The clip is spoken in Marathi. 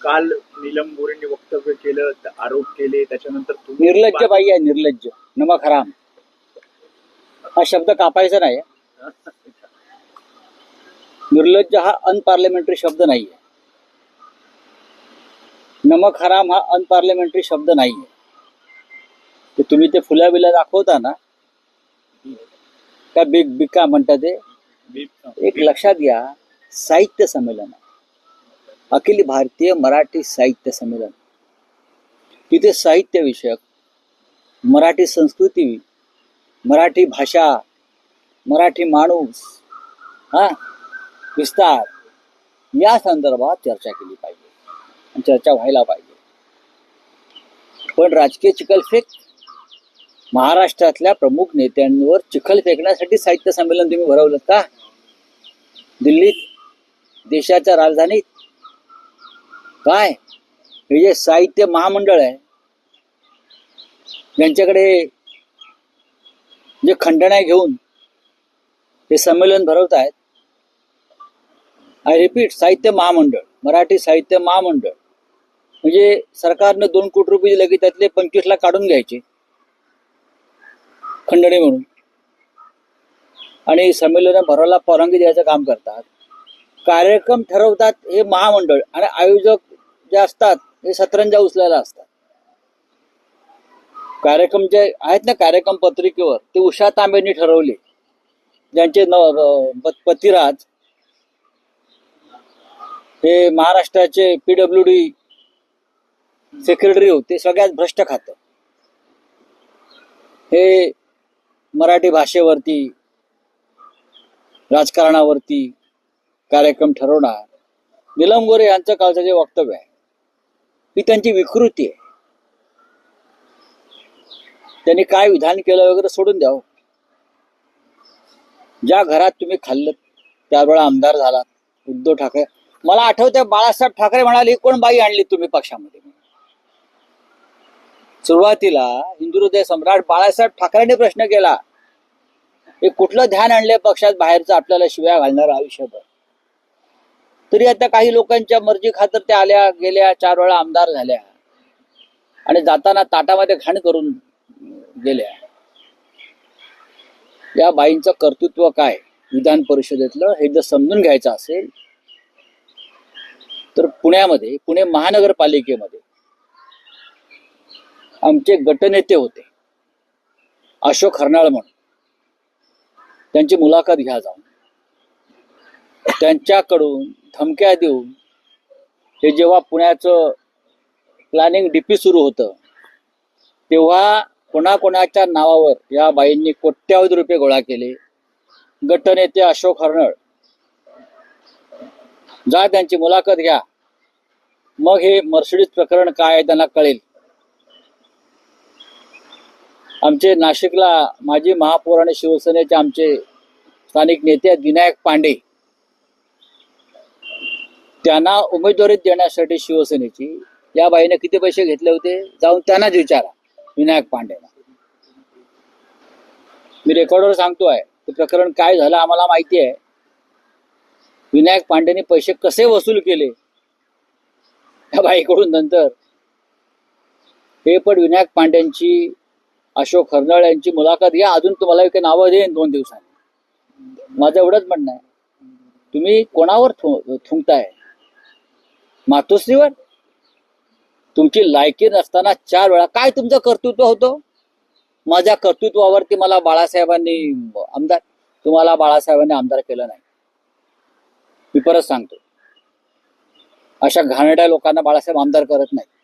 काल नीलम गोरेंनी वक्तव्य केलं आरोप केले त्याच्यानंतर निर्लज्ज बाई आहे निर्लज्ज. नमक हराम. हा शब्द कापायचा नाही. निर्लज्ज हा अनपार्लिमेंटरी शब्द नाहीये नमक हराम हा अनपार्लिमेंटरी शब्द नाहीये ते तुम्ही ते फुल्या बिल्या दाखवता ना? का बिग बिग का म्हणता ते एक लक्षात घ्या साहित्य संमेलन. आहे. अखिल भारतीय मराठी साहित्य संमेलन. तिथे साहित्य विषयक मराठी संस्कृती मराठी भाषा मराठी माणूस हा विस्तार या संदर्भात चर्चा केली पाहिजे चर्चा व्हायला पाहिजे. पण राजकीय चिखलफेक महाराष्ट्रातल्या प्रमुख नेत्यांवर चिखल फेकण्यासाठी साहित्य संमेलन तुम्ही भरवलं का? दिल्लीत देशाच्या राजधानीत काय? हे जे साहित्य महामंडळ आहे यांच्याकडे जे खंडण्या घेऊन हे संमेलन भरवत आहेत आय रिपीट साहित्य महामंडळ मराठी साहित्य महामंडळ. म्हणजे सरकारनं दोन कोटी रुपये दिले की त्यातले पंचवीस लाख काढून घ्यायचे खंडणी म्हणून. आणि संमेलन भरायला परवानगी द्यायचं काम करतात. कार्यक्रम ठरवतात हे महामंडळ आणि आयोजक जे असतात हे सतरंजा उचलायला असतात. कार्यक्रम जे आहेत ना कार्यक्रम पत्रिकेवर ते उषा तांबेंनी ठरवले. ज्यांचे न पतिराज हे महाराष्ट्राचे पीडब्ल्यू डी सेक्रेटरी होते सगळ्यात भ्रष्ट खातं. हे मराठी भाषेवरती राजकारणावरती कार्यक्रम ठरवणार. निलम गोरे यांचं कालचं जे वक्तव्य आहे ही त्यांची विकृती आहे. त्यांनी काय विधान केलं वगैरे सोडून द्यावं. ज्या घरात तुम्ही खाल्लं त्यावेळा आमदार झालात उद्धव ठाकरे. मला आठवतंय बाळासाहेब ठाकरे म्हणाले कोण बाई आणली तुम्ही पक्षामध्ये? सुरुवातीला हिंदू हृदय सम्राट बाळासाहेब ठाकरेंनी प्रश्न केला हे कुठलं ध्यान आणलंय पक्षात बाहेरचं आपल्याला शिव्या घालणार आयुष्यभर? तरी आता काही लोकांच्या मर्जी खातर त्या आल्या गेल्या चार वेळा आमदार झाल्या. आणि जाताना ताटामध्ये घाण करून गेल्या. या बाईंचं कर्तृत्व काय? विधान परिषदेतलं हे जर समजून घ्यायचं असेल तर पुण्यामध्ये पुणे महानगरपालिकेमध्ये आमचे गटनेते होते. अशोक हरनाळ म्हणून. त्यांची मुलाखत घ्या जाऊन. त्यांच्याकडून धमक्या देऊन हे जेव्हा पुण्याचं प्लॅनिंग डीपी सुरू होतं तेव्हा कोणाकोणाच्या नावावर या बाईंनी कोट्यावधी रुपये गोळा केले. गटनेते अशोक हर्नळ जा त्यांची मुलाखत घ्या. मग हे मर्सिडीज प्रकरण काय आहे त्यांना कळेल. आमचे नाशिकला माजी महापौर आणि शिवसेनेचे आमचे स्थानिक नेते विनायक पांडे. त्यांना उमेदवारी देण्यासाठी शिवसेनेची या बाईने किती पैसे घेतले होते जाऊन त्यांनाच विचारा विनायक पांडेला मी रेकॉर्डवर सांगतोय ते प्रकरण काय झालं आम्हाला माहिती आहे. विनायक पांडेने पैसे कसे वसूल केले? या बाईकडून नंतर. हे पण विनायक पांड्यांची अशोक खर्नाळ यांची मुलाखत घ्या अजून तुम्हाला एक नावं देईन दोन दिवसांनी. माझं एवढंच म्हणणं आहे. तुम्ही कोणावर थु- थुंकताय? मातोश्रीवर? तुमची लायकी नसताना चार वेळा काय तुमचं कर्तृत्व होतं? माझ्या कर्तृत्वावरती मला बाळासाहेबांनी आमदार तुम्हाला बाळासाहेबांनी आमदार केलं नाही. मी परत सांगतो. अशा घाणेरड्या लोकांना बाळासाहेब आमदार करत नाही